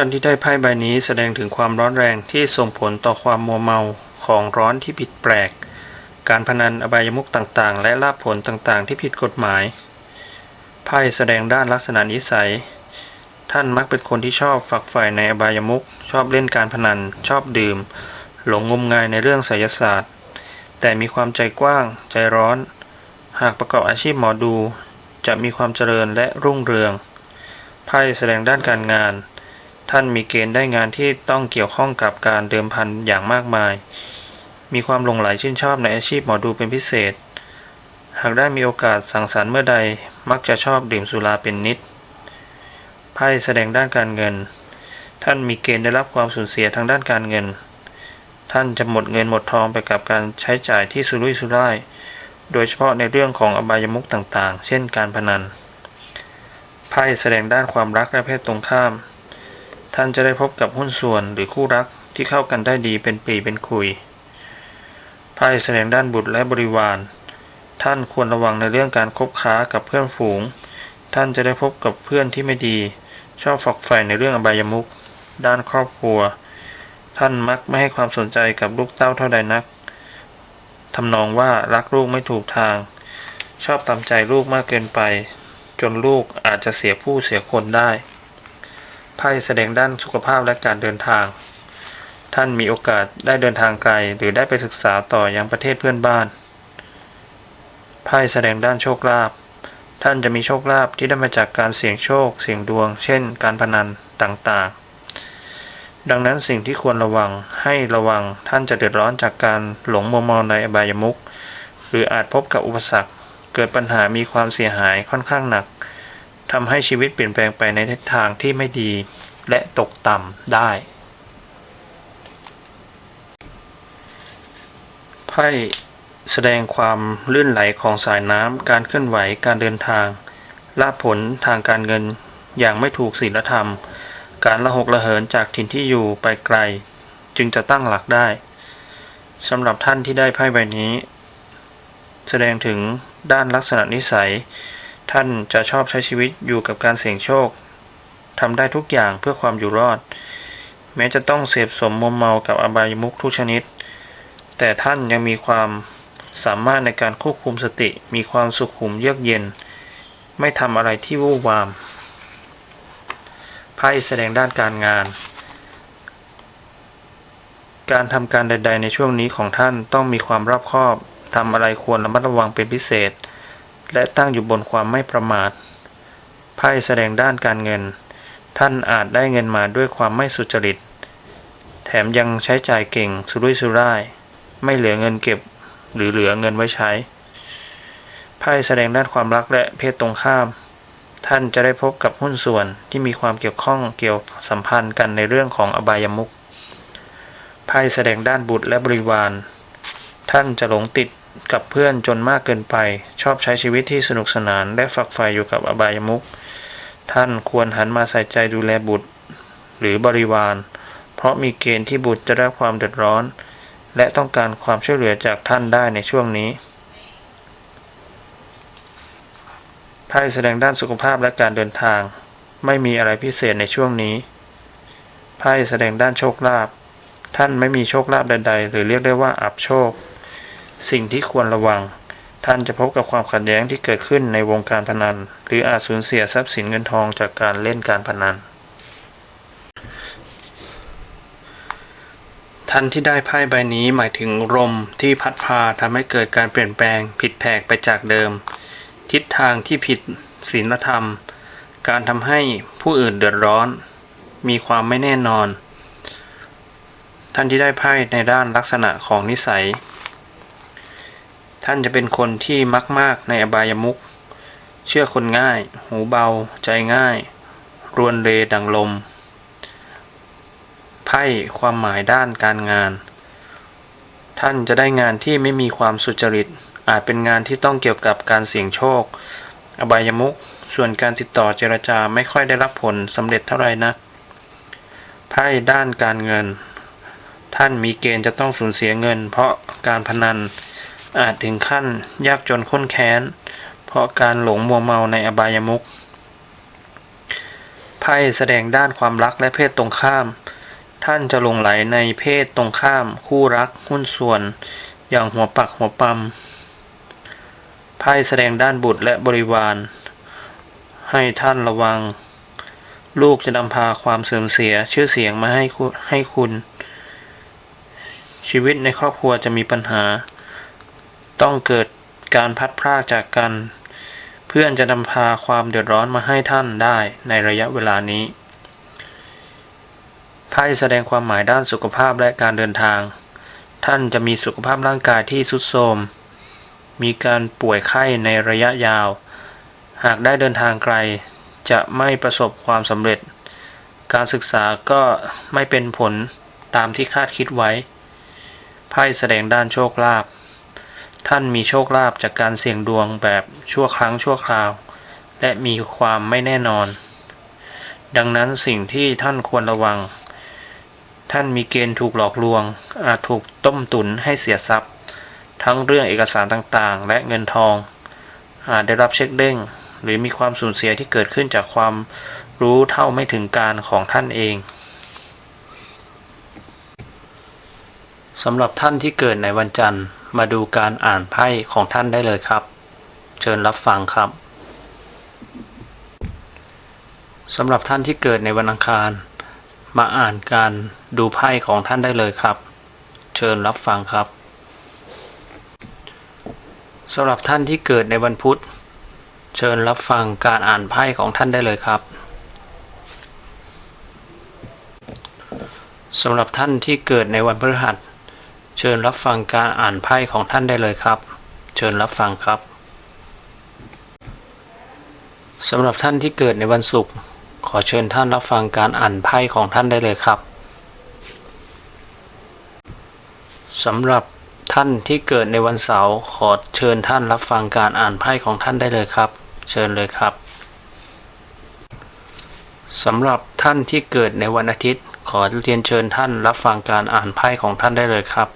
ท่านที่ได้ไพ่ใบนี้แสดงถึงความร้อนแรงที่ส่งผลต่อความมัวเมาของร้อนที่ผิดแปลก การพนันอบายมุขต่างๆ และลาภผลต่างๆ ที่ผิดกฎหมาย ไพ่แสดงด้านลักษณะนิสัย ท่านมักเป็นคนที่ชอบฝักใฝ่ในอบายมุขชอบเล่นการพนัน ชอบดื่ม หลงงมงายในเรื่องไสยศาสตร์ แต่มีความใจกว้าง ใจร้อน หากประกอบอาชีพหมอดู จะมีความเจริญและรุ่งเรือง ไพ่แสดงด้านการงาน ท่านมีเกณฑ์ได้งานที่ต้องเกี่ยวข้องกับการเดิมพันอย่างมากมาย มีความหลงไหลชื่นชอบในอาชีพหมอดูเป็นพิเศษ หากได้มีโอกาสสังสรรค์เมื่อใดมักจะชอบดื่มสุราเป็นนิด ไพ่แสดงด้านการเงิน ท่านมีเกณฑ์ได้รับความสูญเสียทางด้านการเงิน ท่านจะหมดเงินหมดทองไปกับการใช้จ่ายที่สุรุ่ยสุร่าย โดยเฉพาะในเรื่องของอบายมุขต่างๆ เช่นการพนัน ไพ่แสดงด้านความรักและเพศตรงข้าม ท่านจะได้พบกับหุ้นส่วนหรือคู่รักที่เข้ากันได้ดีเป็นปีเป็นคุยไพ่แสดงด้านบุตรและบริวาร ท่านควรระวังในเรื่องการคบค้ากับเพื่อนฝูง ท่านจะได้พบกับเพื่อนที่ไม่ดี ชอบฝักใฝ่ในเรื่องอบายมุขด้านครอบครัว ท่านมักไม่ให้ความสนใจกับลูกเต้าเท่าใดนักทำนองว่ารักลูกไม่ถูกทาง ชอบตามใจลูกมากเกินไป จนลูกอาจจะเสียผู้เสียคนได้ ไพ่แสดงด้านสุขภาพและการเดินทาง ท่านมีโอกาสได้เดินทางไกล หรือได้ไปศึกษาต่อยังประเทศเพื่อนบ้าน ไพ่แสดงด้านโชคลาภ ท่านจะมีโชคลาภที่ได้มาจากการเสี่ยงโชค เสี่ยงดวง เช่น การพนันต่างๆ ดังนั้นสิ่งที่ควรระวังให้ระวังท่านจะเดือดร้อนจากการหลงมัวเมาในอบายมุขหรืออาจพบกับอุปสรรค เกิดปัญหามีความเสียหายค่อนข้างหนัก ทำให้ชีวิตเปลี่ยนแปลงไปในทิศทางที่ไม่ดีและตกต่ำได้ ไพ่แสดงความลื่นไหลของสายน้ำ การเคลื่อนไหว การเดินทางลาภผลทางการเงินอย่างไม่ถูกศีลธรรม การละหกละเหินจากถิ่นที่อยู่ไปไกล จึงจะตั้งหลักได้สำหรับท่านที่ได้ไพ่ใบนี้ แสดงถึงด้านลักษณะนิสัย ท่านจะชอบใช้ชีวิตอยู่กับการเสี่ยงโชคทำได้ทุกอย่างเพื่อความอยู่รอด แม้จะต้องเสพสมมมเมากับอบายมุขทุกชนิด แต่ท่านยังมีความสามารถในการควบคุมสติมีความสุขุมเยือกเย็น ไม่ทำอะไรที่วู่วามไพ่แสดงด้านการงาน การทำการใด ๆ ในช่วงนี้ของท่านต้องมีความรอบคอบทำอะไรควรระมัดระวังเป็นพิเศษ และตั้งอยู่บนความไม่ประมาทไพ่แสดงด้านการเงิน ท่านอาจได้เงินมาด้วยความไม่สุจริต แถมยังใช้จ่ายเก่งสุรุ่ยสุร่าย ไม่เหลือเงินเก็บ หรือเหลือเงินไว้ใช้ไพ่แสดงด้านความรักและเพศตรงข้าม ท่านจะได้พบกับหุ้นส่วนที่มีความเกี่ยวข้องเกี่ยวสัมพันธ์กันในเรื่องของอบายมุขไพ่แสดงด้านบุตรและบริวาร ท่านจะหลงติด กับเพื่อนจนมากเกินไป ชอบใช้ชีวิตที่สนุกสนาน และฝักใฝ่อยู่กับอบายมุขท่านควรหันมาใส่ใจดูแลบุตร หรือบริวาร เพราะมีเกณฑ์ที่บุตรจะได้ความเดือดร้อน และต้องการความช่วยเหลือจากท่านได้ในช่วงนี้ไพ่แสดงด้านสุขภาพและการเดินทาง ไม่มีอะไรพิเศษในช่วงนี้ไพ่แสดงด้านโชคลาภท่านไม่มีโชคลาภใด ๆ หรือเรียกได้ว่าอับโชค สิ่งที่ควรระวัง ท่านจะพบกับความขัดแย้งที่เกิดขึ้นในวงการพนัน หรืออาจสูญเสียทรัพย์สินเงินทองจากการเล่นการพนัน ท่านที่ได้ไพ่ใบนี้หมายถึงลมที่พัดพาทำให้เกิดการเปลี่ยนแปลงผิดแผกไปจากเดิม ทิศทางที่ผิดศีลธรรม การทำให้ผู้อื่นเดือดร้อน มีความไม่แน่นอน ท่านที่ได้ไพ่ในด้านลักษณะของนิสัย ท่านจะเป็นคนที่มักมากในอบายมุขเชื่อคนง่าย หูเบา ใจง่าย รวนเรดังลม ไพ่ความหมายด้านการงาน ท่านจะได้งานที่ไม่มีความสุจริต อาจเป็นงานที่ต้องเกี่ยวกับการเสี่ยงโชค อบายมุขส่วนการติดต่อเจรจาไม่ค่อยได้รับผลสำเร็จเท่าไหร่นะไพ่ด้านการเงิน ท่านมีเกณฑ์จะต้องสูญเสียเงิน เพราะการพนัน อาจถึงขั้นยากจนข้นแค้น เพราะการหลงมัวเมาในอบายมุขไพ่แสดงด้านความรักและเพศตรงข้าม ท่านจะหลงไหลในเพศตรงข้าม คู่รักหุ้นส่วน อย่างหัวปักหัวปั๊มไพ่แสดงด้านบุตรและบริวาร ให้ท่านระวัง ลูกจะนำพาความเสื่อมเสียชื่อเสียงมาให้คุณให้คุณ ชีวิตในครอบครัวจะมีปัญหา ต้องเกิดการพัดพรากจากกัน เพื่อนจะนำพาความเดือดร้อนมาให้ท่านได้ในระยะเวลานี้ไพ่แสดงความหมายด้านสุขภาพและการเดินทาง ท่านจะมีสุขภาพร่างกายที่ทรุดโทรม มีการป่วยไข้ในระยะยาว หากได้เดินทางไกล จะไม่ประสบความสำเร็จ การศึกษาก็ไม่เป็นผลตามที่คาดคิดไว้ ไพ่แสดงด้านโชคลาภ ท่านมีโชคลาภจากการเสี่ยงดวงแบบชั่วครั้งชั่วคราว และมีความไม่แน่นอน ดังนั้นสิ่งที่ท่านควรระวัง ท่านมีเกณฑ์ถูกหลอกลวง อาจถูกต้มตุนให้เสียทรัพย์ ทั้งเรื่องเอกสารต่างๆ และเงินทอง อาจได้รับเช็คเด้ง หรือมีความสูญเสียที่เกิดขึ้นจากความรู้เท่าไม่ถึงการของท่านเองสำหรับท่านที่เกิดในวันจันทร์ มาดูการอ่านไพ่ของท่านได้เลยครับ เชิญรับฟังครับสำหรับท่านที่เกิดในวันอังคาร มาอ่านการดูไพ่ของท่านได้เลยครับ เชิญรับฟังครับสำหรับท่านที่เกิดในวันพุธ เชิญรับฟังการอ่านไพ่ของท่านได้เลยครับสำหรับท่านที่เกิดในวันพฤหัส เชิญรับฟังการอ่านไพ่ของท่านได้เลยครับ เชิญรับฟังครับสำหรับท่านที่เกิดในวันศุกร์ขอเชิญท่านรับฟังการอ่านไพ่ของท่านได้เลยครับสำหรับท่านที่เกิดในวันเสาร์ขอเชิญท่านรับฟังการอ่านไพ่ของท่านได้เลยครับ เชิญเลยครับสำหรับท่านที่เกิดในวันอาทิตย์ ขอเรียนเชิญท่านรับฟังการอ่านไพ่ของท่านได้เลยครับ